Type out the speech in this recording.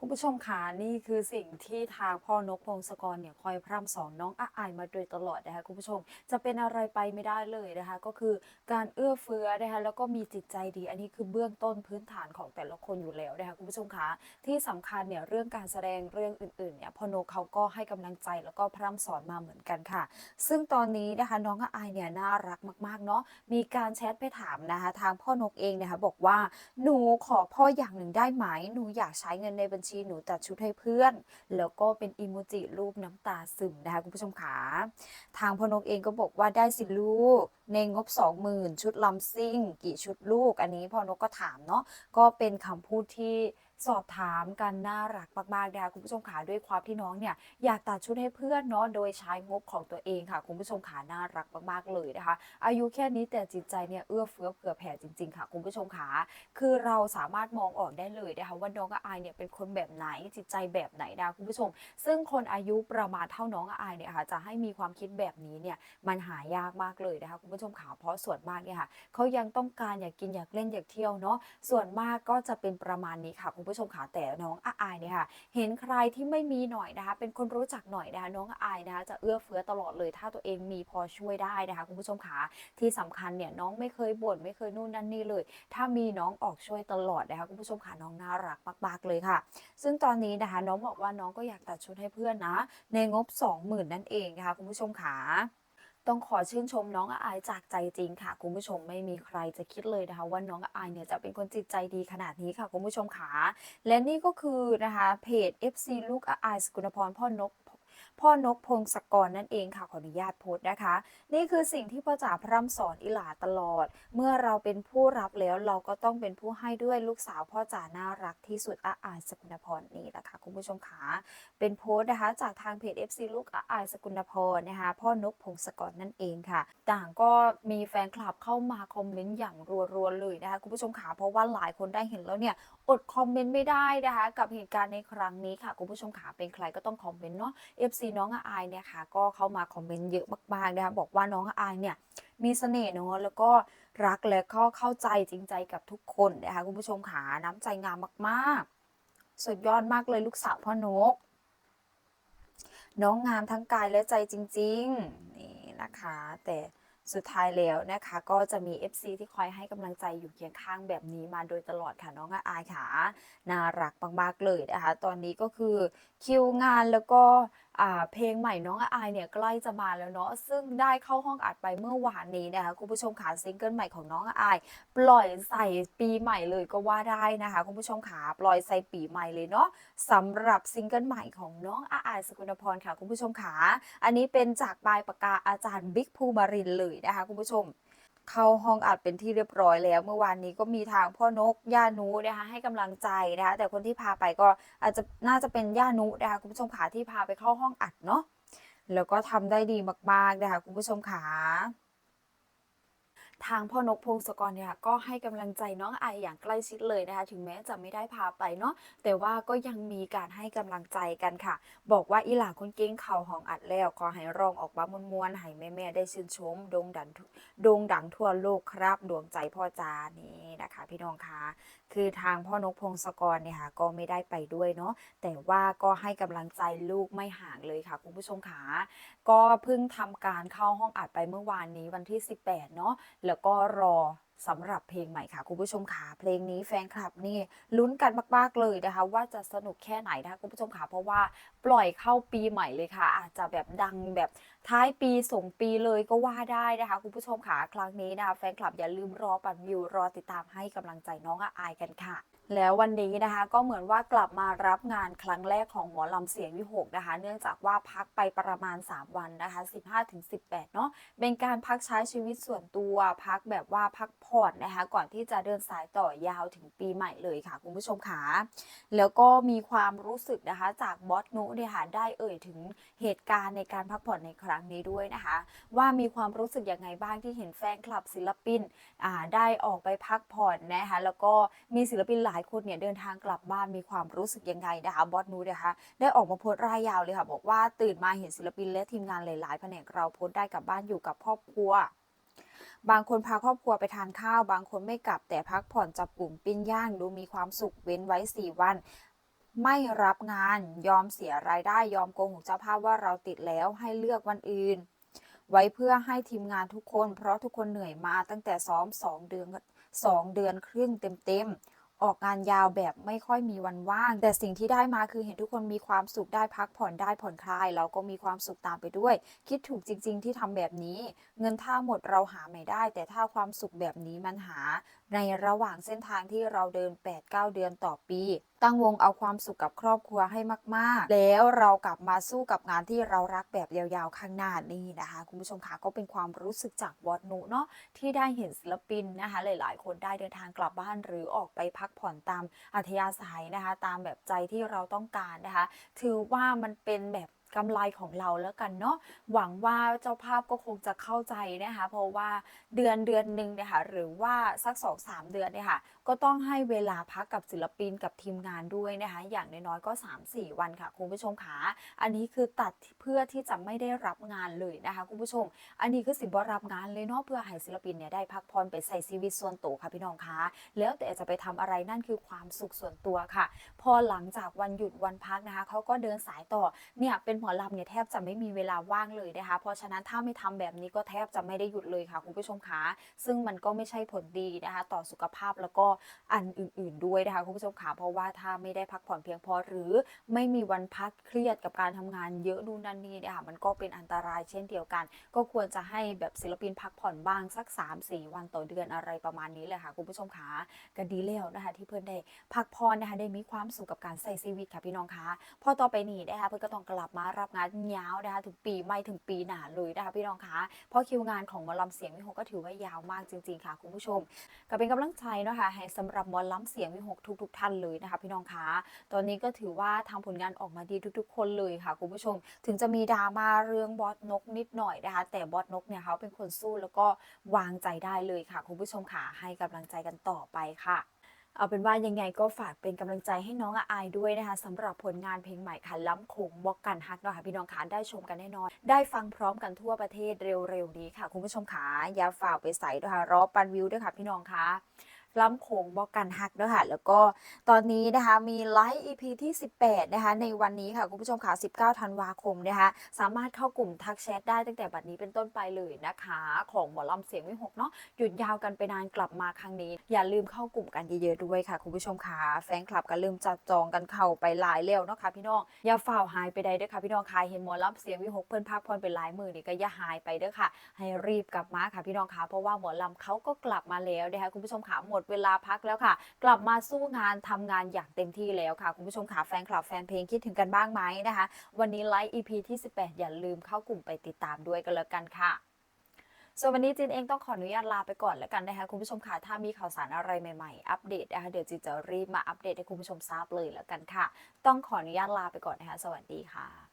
คุณผู้ชมคะนี่คือสิ่งที่ทางพ่อนกพงศกรเนี่ยคอยพร่ำสอนน้องอาอายมาโดยตลอดนะคะคุณผู้ชมจะเป็นอะไรไปไม่ได้เลยนะคะ ก็คือการเอื้อเฟื้อนะคะแล้วก็มีจิตใจดี อันนี้คือเบื้องต้นพื้นฐานของแต่ละคนอยู่แล้วนะคะคุณผู้ชมคะที่สำคัญเนี่ยเรื่องการแสดงเรื่องอื่นๆเนี่ยพ่อนกเขาก็ให้กำลังใจแล้วก็พร่ำสอนมาเหมือนกันค่ะ ซึ่งตอนนี้นะคะน้องอาอายเนี่ยน่ารักมากๆเนาะมีการแชทไปถามนะคะ ทางพ่อนกเองนะคะบอกว่าหนูขอพ่ออย่างหนึ่งได้ไหมหนูอยากใช้เงินในบัญชีหนูตัดชุดให้เพื่อน แล้วก็เป็นอีโมจิรูปน้ำตาซึมนะคะคุณผู้ชมขาทางพนกเองก็บอกว่าได้สิลูก ในงบ 20,000 ชุดลำซิ่ง กี่ชุดลูก อันนี้พอนกก็ถามเนาะก็เป็นคำพูดที่ สอบถามกันน่ารักมากๆนะคะคุณผู้ชมขาด้วยความที่น้องเนี่ยอยากตัดชุดให้เพื่อนเนาะโดยใช้งบของตัวเองค่ะคุณผู้ชมขาน่ารักมากๆเลยนะคะ อายุแค่นี้แต่จิตใจเนี่ยเอื้อเฟื้อเผื่อแผ่จริง ๆ ค่ะ คุณผู้ชมขาคือเราสามารถมองออกได้เลยนะคะว่าน้องอายเนี่ยเป็นคนแบบไหนจิตใจแบบไหนนะคุณผู้ชม ซึ่งคนอายุประมาณเท่าน้องอายเนี่ยค่ะจะให้มีความคิดแบบนี้เนี่ยมันหายากมากเลยนะคะคุณผู้ชมขาเพราะส่วนมากเนี่ยค่ะเขายังต้องการอยากกินอยากเล่นอยากเที่ยวเนาะส่วนมากก็จะเป็นประมาณนี้ค่ะคุณผู้ชมขาแต่น้องอายเนี่ยค่ะ เห็นใครที่ไม่มีหน่อยนะคะ เป็นคนรู้จักหน่อยนะคะน้องอายนะคะจะเอื้อเฟื้อตลอดเลย ถ้าตัวเองมีพอช่วยได้นะคะคุณผู้ชมขาที่สำคัญเนี่ยน้องไม่เคยบ่นไม่เคยนู่นนั่นนี่เลย ถ้ามีน้องออกช่วยตลอดนะคะคุณผู้ชมค่ะน้องน่ารักมากๆเลยค่ะ ซึ่งตอนนี้นะคะน้องบอกว่าน้องก็อยากตัดชุดให้เพื่อนนะ ในงบ 20,000 นั่นเองนะคะคุณผู้ชมค่ะ ต้องขอชื่นชมน้องอายจากใจจริงค่ะ คุณผู้ชมไม่มีใครจะคิดเลยนะคะ ว่าน้องอายเนี่ยจะเป็นคนจิตใจดีขนาดนี้ค่ะ คุณผู้ชมขาและนี่ก็คือนะคะเพจ FC ลูกอายสกุลพรพ่อนก พ่อนกพงศกรนั่นเองค่ะขออนุญาตโพสต์นะคะ นี่คือสิ่งที่พ่อจ๋าพร่ำสอนอิหลาตลอด เมื่อเราเป็นผู้รับแล้วเราก็ต้องเป็นผู้ให้ด้วยลูกสาวพ่อจ๋าน่ารักที่สุดอาอายสกุลพรนี่แหละค่ะคุณผู้ชมค่ะเป็นโพสต์นะคะ จากทางเพจ FC ลูกอาอายสกุลพรนะคะพ่อนกพงศกรนั่นเองค่ะ ต่างก็มีแฟนคลับเข้ามาคอมเมนต์อย่างรัวๆเลยนะคะคุณผู้ชมค่ะเพราะว่าหลายคนได้เห็นแล้วเนี่ย อดคอมเมนต์ไม่ได้นะคะ กับเหตุการณ์ในครั้งนี้ค่ะคุณผู้ชมขาเป็นใครก็ต้องคอมเมนต์เนาะ FC น้องอายเนี่ยค่ะก็เข้ามาคอมเมนต์เยอะมากๆนะคะบอกว่าน้องอายเนี่ยมีเสน่ห์เนาะแล้วก็รักและก็เข้าใจจริงใจกับทุกคนนะคะคุณผู้ชมขาน้ำใจงามมากๆ สุดยอดมากเลยลูกสาวพ่อนก น้องงามทั้งกายและใจจริง ๆ นี่นะคะ แต่ สุดท้ายแล้วนะคะ ก็จะมี FC ที่คอยให้กำลังใจอยู่เคียงข้างแบบนี้มาโดยตลอดค่ะน้องอายค่ะน่ารักมากๆเลยนะคะ ตอนนี้ก็คือคิวงานแล้วก็ เพลงใหม่น้องอายเนี่ยใกล้จะมาแล้วเนาะซึ่งได้เข้าห้องอัดไปเมื่อวานนี้นะคะคุณผู้ชมค่ะซิงเกิลใหม่ของน้องอาย ปล่อยใส่ปีใหม่เลยก็ว่าได้นะคะคุณผู้ชมค่ะปล่อยใส่ปีใหม่เลยเนาะสำหรับซิงเกิลใหม่ของน้องอาอายสกุลพรค่ะคุณผู้ชมค่ะอันนี้เป็นจากปลายปากกาอาจารย์บิ๊กภูมารินเลยนะคะคุณผู้ชม เข้าห้องอัดเป็นที่เรียบร้อยแล้ว เมื่อวานนี้ก็มีทางพ่อนกย่านุนะคะให้กำลังใจนะคะแต่คนที่พาไปก็อาจจะน่าจะเป็นย่านุนะคะคุณผู้ชมขาที่พาไปเข้าห้องอัดเนาะแล้วก็ทำได้ดีมากๆนะคะคุณผู้ชมขา ทางพ่อนกพงศกรเนี่ยก็ให้กำลังใจน้องไออย่างใกล้ชิดเลยนะคะ ถึงแม้จะไม่ได้พาไปเนาะแต่ว่าก็ยังมีการให้กำลังใจกันค่ะ บอกว่าอีหลาคนเก่งเข่าห้องอัดแล้วขอให้ร้องออกมามวนๆให้แม่ๆได้ชื่นชมโด่งดังโด่งดังทั่วโลกครับดวงใจพ่อจานี่นะคะ พี่น้องคะคือทางพ่อนกพงศกรเนี่ยค่ะก็ไม่ได้ไปด้วยเนาะแต่ว่าก็ให้กำลังใจลูกไม่ห่างเลยค่ะคุณผู้ชมคะก็เพิ่งทำการเข้าห้องอัดไปเมื่อวานนี้วันที่ 18เนาะแล้วก็รอสำหรับเพลงใหม่ค่ะ คุณผู้ชมค่ะเพลงนี้แฟนคลับนี่ลุ้นกันมากๆเลยนะคะ ว่าจะสนุกแค่ไหนนะคะคุณผู้ชมค่ะเพราะว่าปล่อยเข้าปีใหม่เลยค่ะ อาจจะแบบดังแบบท้ายปีส่งปีเลยก็ว่าได้นะคะ คุณผู้ชมค่ะครั้งนี้นะคะแฟนคลับอย่าลืมรอปั่นวิวรอติดตามให้กำลังใจน้องอายกันค่ะ แล้ววันนี้นะคะก็เหมือนว่ากลับมารับงานครั้งแรกของหมอลำเสียงวิหกนะคะ เนื่องจากว่าพักไปประมาณ 3 วันนะคะ 15-18 เนาะเป็นการพักใช้ชีวิตส่วนตัวพักแบบว่าพักผ่อนนะคะ ก่อนที่จะเดินสายต่อยาวถึงปีใหม่เลยค่ะ คุณผู้ชมค่ะแล้วก็มีความรู้สึกนะคะจากบอสนุเนี่ยค่ะได้เอ่ยถึงเหตุการณ์ในการพักผ่อนในครั้งนี้ด้วยนะคะ ว่ามีความรู้สึกยังไงบ้างที่เห็นแฟนคลับศิลปินอ่าได้ออกไปพักผ่อนนะคะแล้วก็มีศิลปินหลายคนเนี่ยเดินทางกลับบ้านมีความรู้สึกยังไงนะคะบอสนูนะคะได้ออกมาโพสต์รายยาวเลยค่ะ บอกว่าตื่นมาเห็นศิลปินและทีมงานหลายๆแผนกเราโพสต์ได้กลับบ้านอยู่กับครอบครัวบางคนพาครอบครัวไปทานข้าว บางคนไม่กลับแต่พักผ่อนจับกลุ่มปิ้งย่างดูมีความสุขเว้นไว้ 4 วัน ไม่รับงานยอมเสียรายได้ยอมโกงหกเจ้าภาพว่าเราติดแล้วให้เลือกวันอื่น ไว้เพื่อให้ทีมงานทุกคน เพราะทุกคนเหนื่อยมาตั้งแต่ซ้อม 2 เดือน 2 เดือนครึ่งเต็มๆ ออกงานยาวแบบไม่ค่อยมีวันว่าง แต่สิ่งที่ได้มาคือเห็นทุกคนมีความสุขได้พักผ่อนได้ผ่อนคลายเราก็มีความสุขตามไปด้วย คิดถูกจริง ๆ ที่ทำแบบนี้ เงินถ้าหมดเราหาไม่ได้ แต่ถ้าความสุขแบบนี้มันหา ในระหว่างเส้นทางที่เราเดิน 8-9 เดือนต่อปี ตั้งวงเอาความสุขกับครอบครัวให้มาก ๆ แล้วเรากลับมาสู้กับงานที่เรารักแบบยาวๆ ข้างหน้านี่นะคะ คุณผู้ชมคะก็เป็นความรู้สึกจากวอดนุเนาะที่ได้เห็นศิลปินนะคะ หลายๆ คนได้เดินทางกลับบ้านหรือออกไปพักผ่อนตามอัธยาศัยนะคะ ตามแบบใจที่เราต้องการนะคะ ถือว่ามันเป็นแบบ กำไรของเราแล้วกันเนาะหวังว่าเจ้าภาพก็คงจะเข้าใจนะคะ เพราะว่าเดือนเดือนหนึ่งเนี่ยค่ะหรือว่าสักสองสามเดือนเนี่ยค่ะก็ต้องให้เวลาพักกับศิลปินกับทีมงานด้วยนะคะ อย่างน้อยๆก็ 3-4 วันค่ะคุณผู้ชมขาอันนี้คือตัดเพื่อที่จะไม่ได้รับงานเลยนะคะคุณผู้ชม อันนี้คือสิบรับงานเลยเนาะเพื่อให้ศิลปินเนี่ยได้พักผ่อนไปใส่ชีวิตส่วนตัวค่ะพี่น้องคะแล้วแต่จะไปทำอะไรนั่นคือความสุขส่วนตัวค่ะ พอหลังจากวันหยุดวันพักนะคะเขาก็เดินสายต่อเนี่ยเป็นหมอลำเนี่ยแทบจะไม่มีเวลาว่างเลยนะคะ เพราะฉะนั้นถ้าไม่ทำแบบนี้ก็แทบจะไม่ได้หยุดเลยค่ะคุณผู้ชมคะซึ่งมันก็ไม่ใช่ผลดีนะคะ ต่อสุขภาพแล้วก็อันอื่น ๆ ด้วยนะคะคุณผู้ชมคะเพราะว่าถ้าไม่ได้พักผ่อนเพียงพอหรือไม่มีวันพักเครียดกับการทำงานเยอะนู่นนั่นนี่นะคะมันก็เป็นอันตรายเช่นเดียวกัน ก็ควรจะให้แบบศิลปินพักผ่อนบ้างสัก 3-4 วันต่อเดือนอะไรประมาณนี้เลยค่ะคุณผู้ชมคะก็ดีแล้วนะคะที่เพื่อนได้พักผ่อนนะคะได้มีความสุขกับการใส่ชีวิตค่ะพี่น้องคะพอต่อไปนี้นะคะเพื่อนก็ต้องกลับมารับงานยาวนะคะถึงปีไม่ถึงปีหนาเลยนะคะพี่น้องคะเพราะคิวงานของหมอลำเสียงวิหกก็ถือว่ายาวมากจริง ๆค่ะคุณผู้ชม ก็เป็นกำลังใจนะคะให้สำหรับหมอลำเสียงวิหกทุก ๆ ท่านเลยนะคะพี่น้องคะตอนนี้ก็ถือว่าทำผลงานออกมาดีทุก ๆ คนเลยค่ะคุณผู้ชม ถึงจะมีดราม่าเรื่องบอสนกนิดหน่อยนะคะแต่บอสนกเนี่ยเขาเป็นคนสู้แล้วก็วางใจได้เลยค่ะคุณผู้ชมค่ะให้กำลังใจกันต่อไปค่ะ เอาเป็นว่ายังไงก็ฝากเป็นกำลังใจให้น้องอายด้วยนะคะสำหรับผลงานเพลงใหม่ค่ะล้ำโขงบอกกันฮักเนาะค่ะพี่น้องขาได้ชมกันแน่นอน ได้ฟังพร้อมกันทั่วประเทศเร็วๆนี้ค่ะ คุณผู้ชมขาอย่าฝ่ากไปใส่ด้วยค่ะรอปันวิวด้วยค่ะพี่น้องคะ ล้ำโขงบอกกันฮักด้วยค่ะ แล้วก็ตอนนี้นะคะมีไลฟ์ EP ที่ 18 นะคะ ในวันนี้ค่ะ คุณผู้ชมค่ะ 19 ธันวาคมนะคะ สามารถเข้ากลุ่มทักแชทได้ตั้งแต่บัดนี้เป็นต้นไปเลยนะคะ ของหมอลำเสียงวิหกเนาะหยุดยาวกันไปนานกลับมาครั้งนี้ อย่าลืมเข้ากลุ่มกันเยอะๆด้วยค่ะ คุณผู้ชมค่ะแฟนคลับก็ลืมจัดจองกันเข้าไปหลายเร็วเนาะค่ะพี่น้องอย่าฝ่าวหายไปใดเด้อค่ะพี่น้องค่ะเห็นหมอลำเสียงวิหกเพิ่นพักผ่อนเป็นหลายมือนี่ก็อย่าหายไปเด้อค่ะ ให้รีบกลับมาค่ะพี่น้องค่ะเพราะว่าหมอลำเขาก็กลับมาแล้วนะคะคุณผู้ชมค่ะหมดเวลาพักแล้วค่ะ กลับมาสู้งานทำงานอย่างเต็มที่แล้วค่ะ คุณผู้ชมค่ะแฟนคลับแฟนเพลงคิดถึงกันบ้างไหมนะคะ วันนี้ไลฟ์ EP ที่ 18 อย่าลืมเข้ากลุ่มไปติดตามด้วยกันแล้วกันค่ะส่วนวันนี้จินเองต้องขออนุญาตลาไปก่อนแล้วกันนะคะคุณผู้ชมค่ะถ้ามีข่าวสารอะไรใหม่ๆ อัปเดตนะคะเดี๋ยวจินจะรีบมาอัปเดตให้คุณผู้ชมทราบเลยแล้วกันค่ะ ต้องขออนุญาตลาไปก่อนนะคะสวัสดีค่ะ